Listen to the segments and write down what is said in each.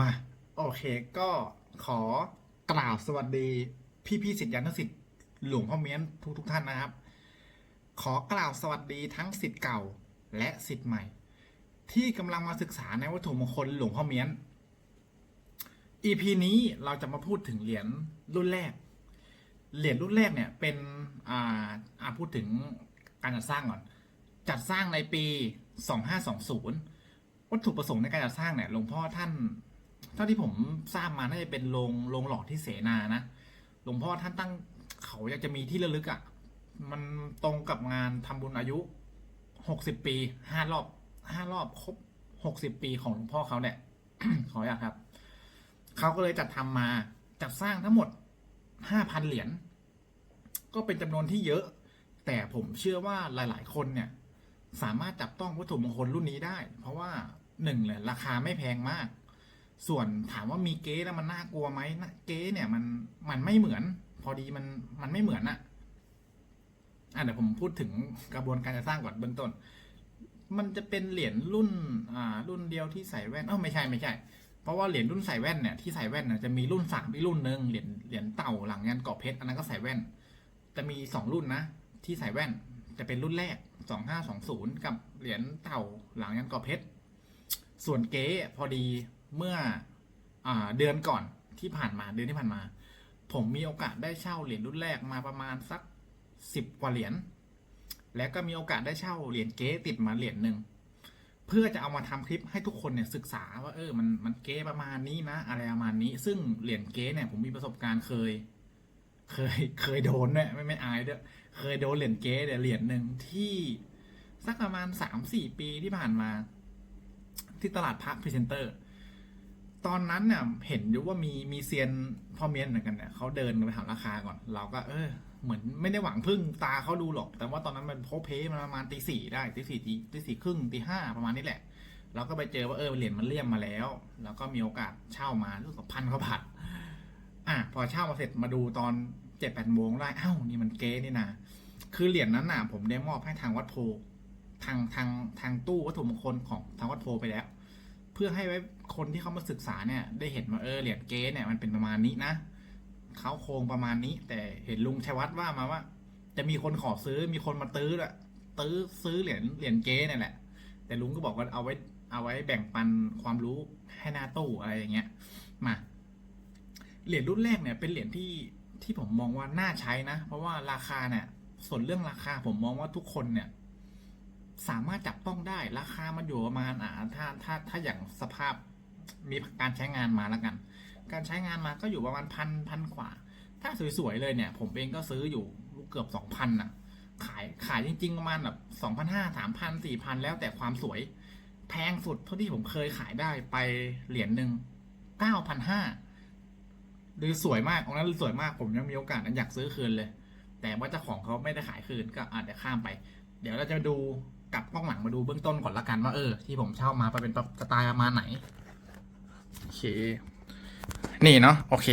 มา โอเคก็ขอกล่าวสวัสดี พี่พี่สิทธิยันทสิทธิ์หลวงพ่อเมียนทุกทุกท่านนะครับ ขอกล่าวสวัสดีทั้งสิทธิ์เก่าและสิทธิ์ใหม่ ที่กำลังมาศึกษาในวัตถุมงคลหลวงพ่อเมียน EP นี้เราจะมาพูดถึงเหรียญรุ่นแรก เหรียญรุ่นแรกเนี่ยเป็นอ่าอ่าพูดถึงการจัดสร้างก่อน จัดสร้างในปี 2520 วัตถุประสงค์ในการจัดสร้างเนี่ยหลวงพ่อท่าน เท่าที่ผมทราบมาน่าจะเป็นโรงโรงหล่อที่เสนานะหลวงพ่อท่านตั้งเขาอยากจะมีที่ระลึกอะ่ะ มันตรงกับงานทำบุญอายุหกสิบปีห้ารอบห้ารอบครบหกสิบปีของหลวงพ่อเขาเนี่ยขออยากครับเขาก็เลยจัดทำมาจัดสร้างทั้งหมดห้าพันเหรียญก็เป็นจำนวนที่เยอะ แต่ผมเชื่อว่าหลาย ๆ คนเนี่ย สามารถจับต้องวัตถุมงคลรุ่นนี้ได้ เพราะว่าหนึ่งเลยราคาไม่แพงมาก ส่วนถามว่ามีเก๊แล้วมันน่ากลัวไหมนะเก๊เนี่ยมันมันไม่เหมือน พอดีมันมันไม่เหมือนอะอะเดี๋ยวผมพูดถึงกระบวนการจะสร้างก่อนเบื้องต้น มันจะเป็นเหรียญรุ่นอ่ารุ่นเดียวที่ใส่แว่นเออไม่ใช่ไม่ใช่ เพราะว่าเหรียญรุ่นใส่แว่นเนี่ยที่ใส่แว่นเนี่ยจะมีรุ่นสามอีกรุ่นหนึ่งเหรียญเหรียญเต่าหลังยันเกาะเพชรอันนั้นก็ใส่แว่น จะมีสองรุ่นนะที่ใส่แว่นจะเป็นรุ่นแรกสองห้าสองศูนย์กับเหรียญเต่าหลังยันเกาะเพชรส่วนเก๊พอดี เมื่ออเดือนก่อนที่ผ่านมาเดือนที่ผ่านมา ผมมีโอกาสได้เช่าเหรียญรุ่นแรกมาประมาณสักสิบกว่าเหรียญและก็มีโอกาสได้เช่าเหรียญเก๊ติดมาเหรียญหนึ่งเพื่อจะเอามาทำคลิปให้ทุกคนเนี่ยศึกษาว่าเออมันมันเก๊ประมาณนี้นะอะไรประมาณนี้ ซึ่งเหรียญเก๊เนี่ยผมมีประสบการณ์เคย เคยเคยโดนด้วยไม่ไม่อายด้วยเคยโดนเหรียญเก๊เนี่ยเหรียญหนึ่งที่สักประมาณสามสี่ปีที่ผ่านมา ที่ตลาดพระพรีเซนเตอร์ ตอนนั้นเนี่ยเห็นอยู่ว่ามีมีเซียนพ่อเมียนเหมือนกันเนี่ยเขาเดินไปถามราคาก่อน เราก็เออ เหมือนไม่ได้หวังพึ่งตาเขาดูหรอก แต่ว่าตอนนั้นมันโพเพมันประมาณตีสี่ได้ตีสี่ตีตีสี่ครึ่งตีห้าประมาณนี้แหละ เราก็ไปเจอว่าเออเหรียญมันเลี่ยมมาแล้ว แล้วก็มีโอกาสเช่ามารู้สึกพันเขาผัดอะพอเช่ามาเสร็จมาดูตอนเจ็ดแปดโมงได้อ้าวนี่มันเก๊นี่นะคือเหรียญนั้นน่ะ ผมได้มอบให้ทางวัดโพทางทางทางตู้วัตถุมงคลของทางวัดโพไปแล้ว เพื่อให้ไว้คนที่เขามาศึกษาเนี่ย ได้เห็นว่าเออเหรียญเก๊เนี่ยมันเป็นประมาณนี้นะเขาโครงประมาณนี้ แต่เห็นลุงชัยวัฒน์ว่ามาว่า จะมีคนขอซื้อมีคนมาตื้อละตื้อซื้อเหรียญเหรียญเก๊เนี่ยแหละ แต่ลุงก็บอกว่าเอาไว้เอาไว้แบ่งปันความรู้ให้หน้าตู้อะไรอย่างเงี้ยมาเหรียญรุ่นแรกเนี่ยเป็นเหรียญที่ที่ผมมองว่าน่าใช้นะ เพราะว่าราคาเนี่ย ส่วนเรื่องราคาผมมองว่าทุกคนเนี่ย สามารถจับต้องได้ราคามันอยู่ประมาณอ่าถ้าถ้าถ้าอย่างสภาพมีการใช้งานมาแล้วกัน การใช้งานมาก็อยู่ประมาณพันพันกว่า ถ้าสวยๆเลยเนี่ย ผมเองก็ซื้ออยู่เกือบสองพันอะ ขายขายจริง ๆ ประมาณแบบสองพันห้าสามพันสี่พันแล้วแต่ความสวย แพงสุดเท่าที่ผมเคยขายได้ไปเหรียญหนึ่งเก้าพันห้าหรือสวยมากองนั้นสวยมากผมยังมีโอกาสนั้นอยากซื้อคืนเลย แต่ว่าเจ้าของเขาไม่ได้ขายคืนก็อาจจะข้ามไป เดี๋ยวเราจะดู กลับกล้องหลังมาดูเบื้องต้นก่อนละกันว่าเออที่ผมเช่ามาไปเป็นสไตล์ประมาณไหนโอเค นี่เนาะโอเค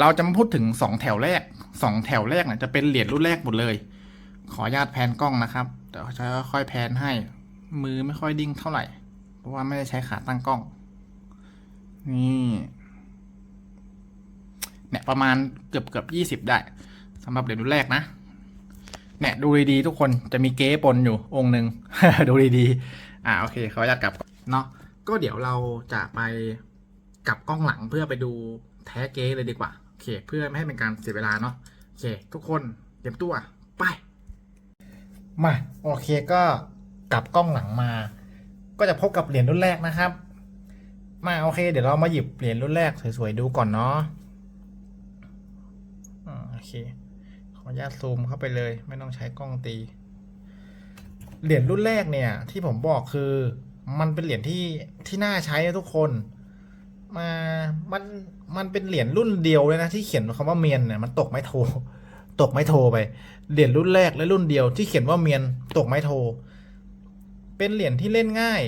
เราจะมาพูดถึงสองแถวแรกสองแถวแรกเนี่ยจะเป็นเหรียญรุ่นแรกหมดเลย ขออนุญาตแพนกล้องนะครับเดี๋ยวจะค่อยแพนให้ มือไม่ค่อยดิ้งเท่าไหร่ เพราะว่าไม่ได้ใช้ขาตั้งกล้อง นี่เนี่ยประมาณเกือบเกือบยี่สิบได้สำหรับเหรียญรุ่นแรกนะ เนี่ยดูดีๆทุกคนจะมีเก๊ปนอยู่องค์หนึ่งดูดีๆอ่าโอเคเขาอยากกลับเนาะก็เดี๋ยวเราจะไปกลับกล้องหลังเพื่อไปดูแท้เก๊เลยดีกว่าโอเค เพื่อไม่ให้เป็นการเสียเวลาเนาะโอเค ทุกคนเตรียมตัวไปมาโอเคก็กลับกล้องหลังมา ก็จะพบกับเหรียญรุ่นแรกนะครับ มาโอเค เดี๋ยวเรามาหยิบเหรียญรุ่นแรกสวยๆดูก่อนเนาะโอเค ออนุญาตซูมเข้าไปเลย ไม่ต้องใช้กล้องตี เหรียญรุ่นแรกเนี่ย ที่ผมบอกคือมันเป็นเหรียญที่ที่น่าใช้ทุกคนมามันมันเป็นเหรียญรุ่นเดียวเลยนะที่เขียนคำว่าเมียนเนี่ยมันตกไม่โท ตกไม่โทไป เหรียญรุ่นแรกและรุ่นเดียวที่เขียนว่าเมียนตกไม่โท เป็นเหรียญที่เล่นง่าย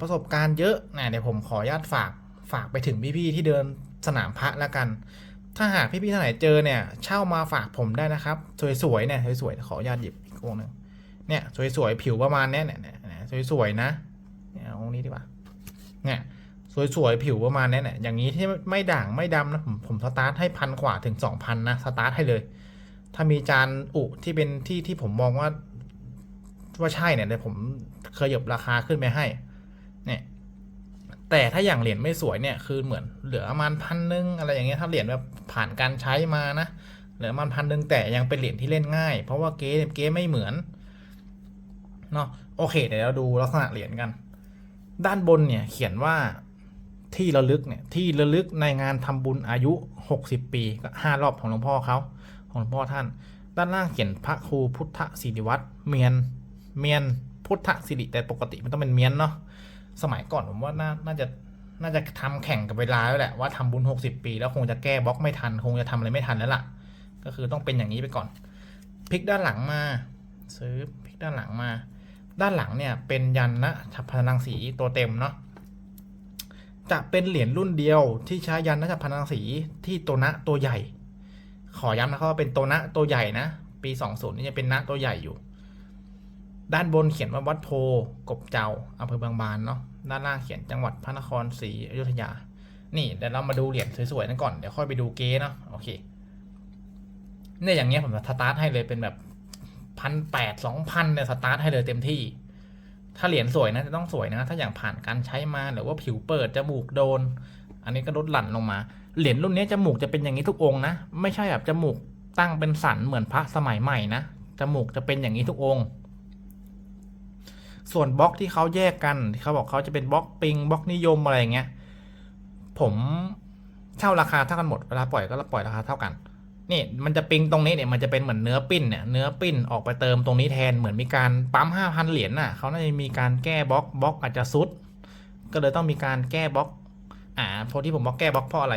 ประสบการณ์เยอะนะเดี๋ยวผมขออนุญาตฝากฝากไปถึงพี่ๆที่เดินสนามพระแล้วกัน ถ้าหากพี่ๆท่านไหนเจอเนี่ย เช่ามาฝากผมได้นะครับ สวยๆเนี่ยสวยๆขออนุญาตหยิบอีกองหนึ่งเนี่ยสวยๆผิวประมาณเนี้ยเนี่ยเนี่ยสวยๆนะเนี่ยองนี้ดีกว่าเนี่ยสวยๆผิวประมาณนี้เนี่ยอย่างนี้ที่ไม่ด่างไม่ดำนะผมผมสตาร์ทให้พันกว่าถึงสองพันนะสตาร์ทให้เลย ถ้ามีจานอุที่เป็นที่ที่ผมมองว่าว่าใช่เนี่ยเดี๋ยวผมเคยหยบราคาขึ้นไปให้ แต่ถ้าอย่างเหรียญไม่สวยเนี่ยคือเหมือนเหลือประมาณพันหนึงอะไรอย่างเงี้ยถ้าเหรียญแบบผ่านการใช้มานะเหลือประมาณพันหนึงแต่ยังเป็นเหรียญที่เล่นง่าย เพราะว่าเก๊เก๊ไม่เหมือนเนาะโอเคเดี๋ยวเราดูลักษณะเหรียญกัน ด้านบนเนี่ยเขียนว่าที่ระลึกเนี่ยที่ระลึกในงานทำบุญอายุ 60 ปีก็ห้ารอบของหลวงพ่อเขาของหลวงพ่อท่าน ด้านล่างเขียนพระครูพุทธศิริวัตรเมียนเมียนพุทธศิริแต่ปกติมันต้องเป็นเมียนเนาะ สมัยก่อนผมว่าน่าน่าจะน่าจะทำแข่งกับเวลาแล้วแหละว่าทำบุญ60ปี แล้วคงจะแก้บล็อกไม่ทัน คงจะทำอะไรไม่ทันแล้วล่ะ ก็คือต้องเป็นอย่างนี้ไปก่อนพลิกด้านหลังมาซื้อพลิกด้านหลังมา ด้านหลังเนี่ยเป็นยันนะฉับพลังสีตัวเต็มเนาะจะเป็นเหรียญรุ่นเดียวที่ใช้ยันนะฉับพลังสีที่ตัวนะตัวใหญ่ ขอย้ำนะครับว่าเป็นตัวนะตัวใหญ่นะ ปี 20นี่จะเป็นนะตัวใหญ่อยู่ ด้านบนเขียนว่าวัดโพกบเจ้าอำเภอบางบานเนาะด้านล่างเขียนจังหวัดพระนครศรีอยุธยา นี่เดี๋ยวเรามาดูเหรียญสวยๆนั่นก่อนเดี๋ยวค่อยไปดูเก๊เนาะโอเคเนี่ยอย่างเงี้ยผมจะสตาร์ทให้เลยเป็นแบบพันแปดสองพันเนี่ยสตาร์ทให้เลยเต็มที่ ถ้าเหรียญสวยนะจะต้องสวยนะ ถ้าอย่างผ่านการใช้มาหรือว่าผิวเปิดจมูกโดน อันนี้ก็ลดหลั่นลงมา เหรียญรุ่นนี้จมูกจะเป็นอย่างนี้ทุกองนะ ไม่ใช่แบบจมูกตั้งเป็นสันเหมือนพระสมัยใหม่นะจมูกจะเป็นอย่างนี้ทุกองค์ ส่วนบล็อกที่เขาแยกกันที่เขาบอกเขาจะเป็นบล็อกปิงบล็อกนิยมอะไรอย่างเงี้ยผมเช่าราคาเท่ากันหมดเวลาปล่อยก็ปล่อยราคาเท่ากันนี่มันจะปิงตรงนี้เนี่ยมันจะเป็นเหมือนเนื้อปิ้นเนี่ยเนื้อปิ้นออกไปเติมตรงนี้แทนเหมือนมีการปั๊มห้าพันเหรียญน่ะเขาน่าจะมีการแก้บล็อกบล็อกอาจจะซุด ก็เลยต้องมีการแก้บล็อกอ่าเพราะที่ผมบอกแก้บล็อกเพราะอะไร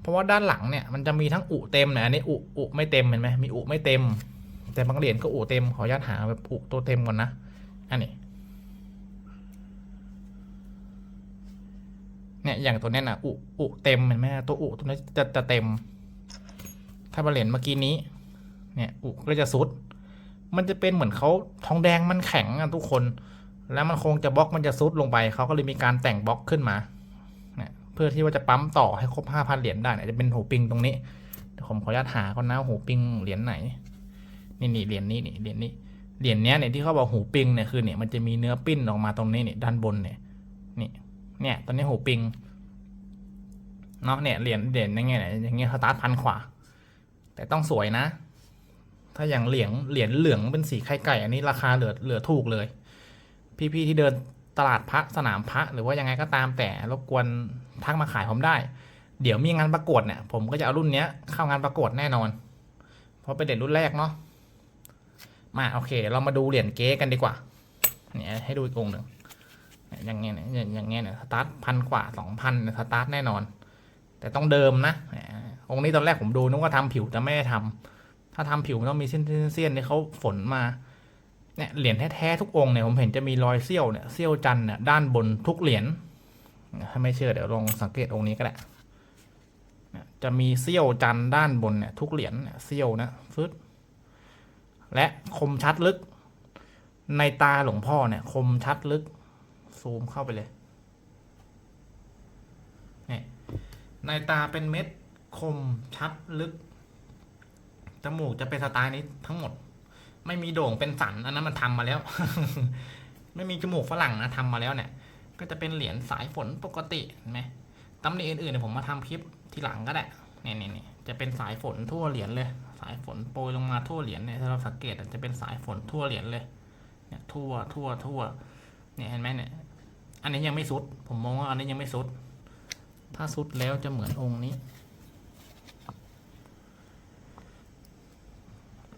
เพราะว่าด้านหลังเนี่ยมันจะมีทั้งอุเต็มเนี่ยอันนี้อุอุไม่เต็มเห็นไหมมีอุไม่เต็ม แต่บางเหรียญก็อุเต็มขออนุญาตหาแบบอุตัวเต็มก่อนนะอันนี้ เนี่ยอย่างตัวเนี้นะอุอุเต็มเห็นไหมตัวอุตัวนี้จะจะเต็ม ถ้าบาเหรียญเมื่อกี้นี้ เนี่ยอุก็จะสุด มันจะเป็นเหมือนเขาทองแดงมันแข็งอะทุกคน แล้วมันคงจะบล็อกมันจะซุดลงไปเขาก็เลยมีการแต่งบล็อกขึ้นมาเนี่ยเพื่อที่ว่าจะปั๊มต่อให้ครบห้าพันเหรียญได้เนี่ยจะเป็นหูปิงตรงนี้ผมขออนุญาตหาก่อนนะหูปิงเหรียญไหน นี่นี่เหรียญนี้นี่เหรียญนี้เหรียญเนี้ยเนี่ยที่เขาบอกหูปิงเนี่ยคือเนี่ยมันจะมีเนื้อปิ้นออกมาตรงนี้เนี่ยด้านบนเนี่ยนี่ เนี่ยตอนนี้หูปิงเนาะเนี่ยเหรียญเหรียญอย่างเงี้ยเนี่ยอย่างเงี้ยสตาร์ทพันขวา แต่ต้องสวยนะ ถ้าอย่างเหรียญเหรียญเหลืองเป็นสีไข่ไก่อันนี้ราคาเหลือเหลือถูกเลย พี่ๆที่เดินตลาดพระสนามพระหรือว่ายังไงก็ตามแต่รบกวนทักมาขายผมได้ เดี๋ยวมีงานประกวดเนี่ย ผมก็จะเอารุ่นเนี้ยเข้างานประกวดแน่นอน เพราะเป็นเด็ดรุ่นแรกเนาะมาโอเค เรามาดูเหรียญเก๊กันดีกว่าเนี่ยให้ดูอีกองหนึ่ง อย่างเงี้ยเนี่ยอย่างเงี้ยเนี่ยสตาร์ทพันกว่าสองพันสตาร์ทแน่นอน แต่ต้องเดิมนะองค์นี้ตอนแรกผมดูนึกว่าทำผิวแต่ไม่ได้ทำถ้าทำผิวมันต้องมีเส้นเส้นที่เขาฝนมาเนี่ยเหรียญแท้ๆทุกองค์เนี่ยผมเห็นจะมีรอยเสี้ยวเนี่ยเสี้ยวจันเนี่ยด้านบนทุกเหรียญถ้าไม่เชื่อเดี๋ยวลองสังเกตองค์นี้ก็ได้จะมีเสี้ยวจันด้านบนเนี่ยทุกเหรียญเนี่ยเสี้ยวนะฟึดและคมชัดลึก ในตาหลวงพ่อเนี่ย คมชัดลึก ซูมเข้าไปเลยเนี่ยในตาเป็นเม็ดคมชัดลึก จมูกจะเป็นสไตล์นี้ทั้งหมด ไม่มีโด่งเป็นสัน อันนั้นมันทำมาแล้ว ไม่มีจมูกฝรั่งนะทำมาแล้วเนี่ย ก็จะเป็นเหรียญสายฝนปกติเห็นไหมตำหนิอื่นๆเนี่ยผมมาทำคลิปทีหลังก็ได้เนี่ยเนี่ยเนี่ยจะเป็นสายฝนทั่วเหรียญเลย สายฝนโปรยลงมาทั่วเหรียญเนี่ยถ้าเราสังเกตจะเป็นสายฝนทั่วเหรียญเลย เนี่ยทั่วทั่วทั่วเนี่ยเห็นไหมเนี่ย นนี้ยังไม่สุด ผมมองว่าอันนี้ยังไม่สุด ถ้าสุดแล้วจะเหมือนองค์นี้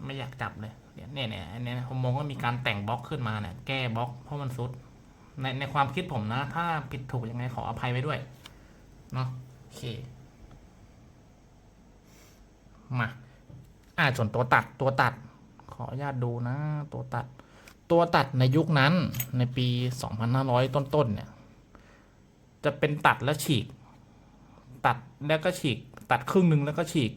ไม่อยากจับเลยเนี่ยเนี่ยอันเนี้ยผมมองว่ามีการแต่งบล็อกขึ้นมาเนี่ย แก้บล็อกเพราะมันซุด ในในความคิดผมนะ ถ้าผิดถูกยังไงขออภัยไว้ด้วย เนาะโอเค มา อ่าส่วนตัวตัดตัวตัด ขออนุญาตดูนะ ตัวตัด ตัวตัดในยุคนั้นในปี 2500 ต้นๆเนี่ย จะเป็นตัดแล้วฉีก ตัดแล้วก็ฉีก ตัดครึ่งหนึ่งแล้วก็ฉีก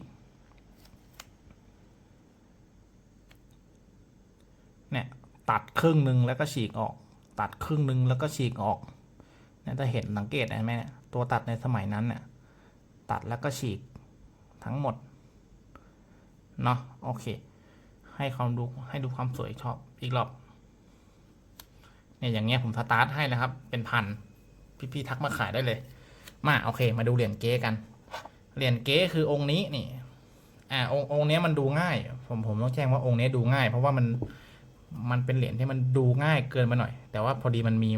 เนี่ย ตัดครึ่งหนึ่งแล้วก็ฉีกออก ตัดครึ่งหนึ่งแล้วก็ฉีกออก เนี่ยถ้าเห็นสังเกตไหมเนี่ยตัวตัดในสมัยนั้นเนี่ย ตัดแล้วก็ฉีกทั้งหมด เนาะโอเค ให้ความดูให้ดูความสวยชอบอีกรอบ เนี่ยอย่างเงี้ยผมสตาร์ทให้นะครับ เป็นพันพี่ๆทักมาขายได้เลย มาโอเค มาดูเหรียญเก๊กัน เหรียญเก๊คือองค์นี้นี่ อ่าองค์องค์นี้มันดูง่าย ผมผมต้องแจ้งว่าองค์นี้ดูง่าย เพราะว่ามันมันเป็นเหรียญที่มันดูง่ายเกินไปหน่อย แต่ว่าพอดีมันมี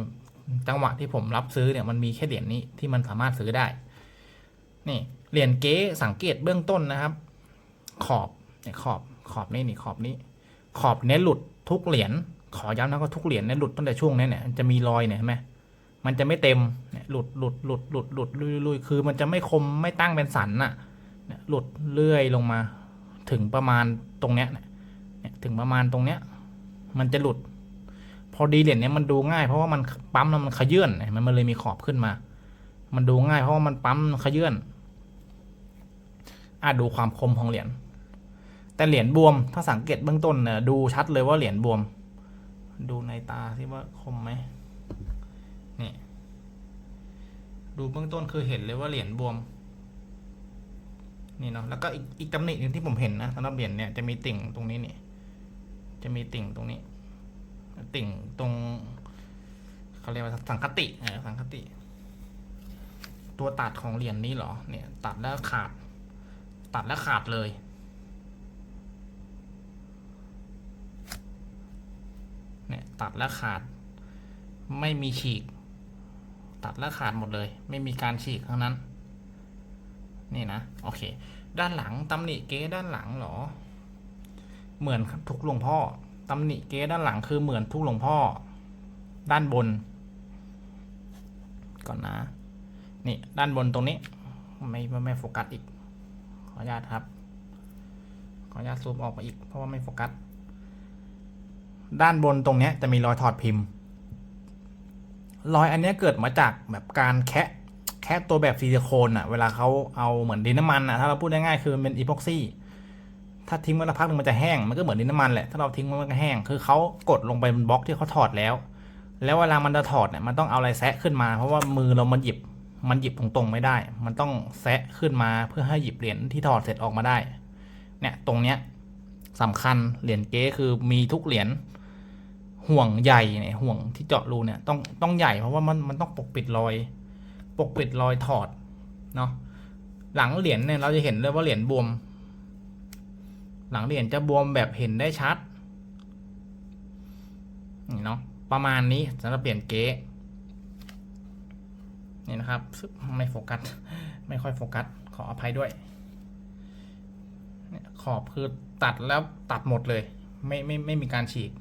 จังหวะที่ผมรับซื้อเนี่ยมันมีแค่เหรียญนี้ที่มันสามารถซื้อได้ นี่เหรียญเก๊สังเกตเบื้องต้นนะครับ ขอบเนี่ยขอบขอบนี่นี่ขอบนี้ ขอบเนี้ยหลุดทุกเหรียญ ขอย้ำนะว่าทุกเหรียญเนี่ยหลุดตั้งแต่ช่วงนี้เนี่ยจะมีรอยเนี่ยเห็นไหมมันจะไม่เต็มเนี่ยหลุดหลุดหลุดหลุดหลุดลุยลุยคือ มันจะไม่คมไม่ตั้งเป็นสันน่ะเนี่ยหลุดเลื่อยลงมา ถึงประมาณตรงเนี้ยเนี่ยถึงประมาณตรงเนี้ย มันจะหลุด พอดีเหรียญเนี้ยมันดูง่ายเพราะว่ามันปั๊มแล้วมันขยื่นเห็นไหมมันเลยมีขอบขึ้นมา มันดูง่ายเพราะว่ามันปั๊มขยื่นอะดูความคมของเหรียญแต่เหรียญบวมถ้าสังเกตเบื้องต้นเนี่ยดูชัดเลยว่าเหรียญบวม ดูในตาที่ว่าคมไหมนี่ดูเบื้องต้นคือเห็นเลยว่าเหรียญบวม นี่เนาะแล้วก็อีกอีกตำหนิหนึ่งที่ผมเห็นนะสำหรับเหรียญเนี่ยจะมีติ่งตรงนี้นี่จะมีติ่งตรงนี้ ติ่งตรงเขาเรียกว่าสังคติเออสังคติ ตัวตัดของเหรียญนี้เหรอเนี่ย ตัดแล้วขาด ตัดแล้วขาดเลย เนี่ยตัดแล้วขาด ไม่มีฉีก ตัดแล้วขาดหมดเลย ไม่มีการฉีกทั้งนั้น นี่นะโอเค ด้านหลังตำหนิเก๊ด้านหลังเหรอ เหมือนทุกหลวงพ่อตำหนิเก๊ด้านหลังคือเหมือนทุกหลวงพ่อ ด้านบน ก่อนนะ นี่ด้านบนตรงนี้ ไม่ไม่โฟกัสอีก ขออนุญาตครับ ขออนุญาตซูมออกมาอีกเพราะว่าไม่โฟกัส ด้านบนตรงนี้จะมีรอยถอดพิมพ์ รอยอันนี้เกิดมาจากแบบการแคะแคะตัวแบบซิลิโคนอะเวลาเขาเอาเหมือนดินน้ำมันอะถ้าเราพูดง่ายๆคือมันเป็นอีพ็อกซี่ ถ้าทิ้งไว้สักพักหนึงมันจะแห้ง มันก็เหมือนดินน้ำมันแหละ ถ้าเราทิ้งไว้มันก็แห้ง คือเขากดลงไปบนบล็อกที่เขาถอดแล้ว แล้วเวลามันจะถอดเนี่ยมันต้องเอาอะไรแซะขึ้นมา เพราะว่ามือเรามันหยิบ มันหยิบตรงๆไม่ได้ มันต้องแซะขึ้นมาเพื่อให้หยิบเหรียญที่ถอดเสร็จออกมาได้ เนี่ยตรงเนี้ยสำคัญเหรียญเก๊คือมีทุกเหรียญ ห่วงใหญ่เนี่ยห่วงที่เจาะรูเนี่ยต้องต้องใหญ่เพราะว่ามันมันต้องปกปิดรอย ปกปิดรอยถอดเนาะหลังเหรียญเนี่ยเราจะเห็นเลยว่าเหรียญบวม หลังเหรียญจะบวมแบบเห็นได้ชัดนี่เนาะประมาณนี้สำหรับเหรียญเก๊นี่นะครับไม่โฟกัสไม่ค่อยโฟกัสขออภัยด้วยขอบคือตัดแล้วตัดหมดเลย ไม่ไม่ไม่มีการฉีก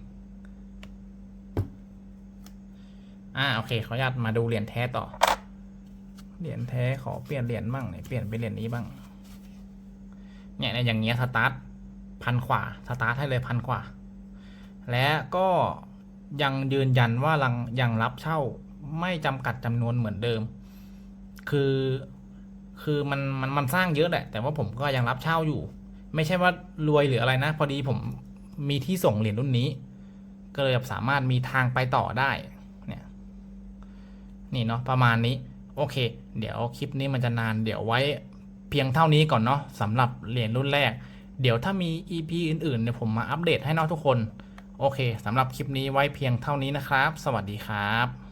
อ่าโอเคขออนุญาตมาดูเหรียญแท้ต่อ เหรียญแท้ขอเปลี่ยนเหรียญบ้างเนี่ยเปลี่ยนเป็นเหรียญนี้บ้าง เนี่ยในอย่างเงี้ยสตาร์ทพันขวาสตาร์ทให้เลยพันขวา และก็ยังยืนยันว่ายังยังรับเช่าไม่จำกัดจำนวนเหมือนเดิม คือ คือมันมันมันสร้างเยอะแหละ แต่ว่าผมก็ยังรับเช่าอยู่ ไม่ใช่ว่ารวยหรืออะไรนะ พอดีผมมีที่ส่งเหรียญรุ่นนี้ ก็เลยสามารถมีทางไปต่อได้ นี่เนาะประมาณนี้ โอเค เดี๋ยวคลิปนี้มันจะนานเดี๋ยวไว้เพียงเท่านี้ก่อนเนาะสำหรับเหรียญรุ่นแรก เดี๋ยวถ้ามี EP อื่นๆเนี่ยผมมาอัปเดตให้เนาะทุกคน โอเคสำหรับคลิปนี้ไว้เพียงเท่านี้นะครับ สวัสดีครับ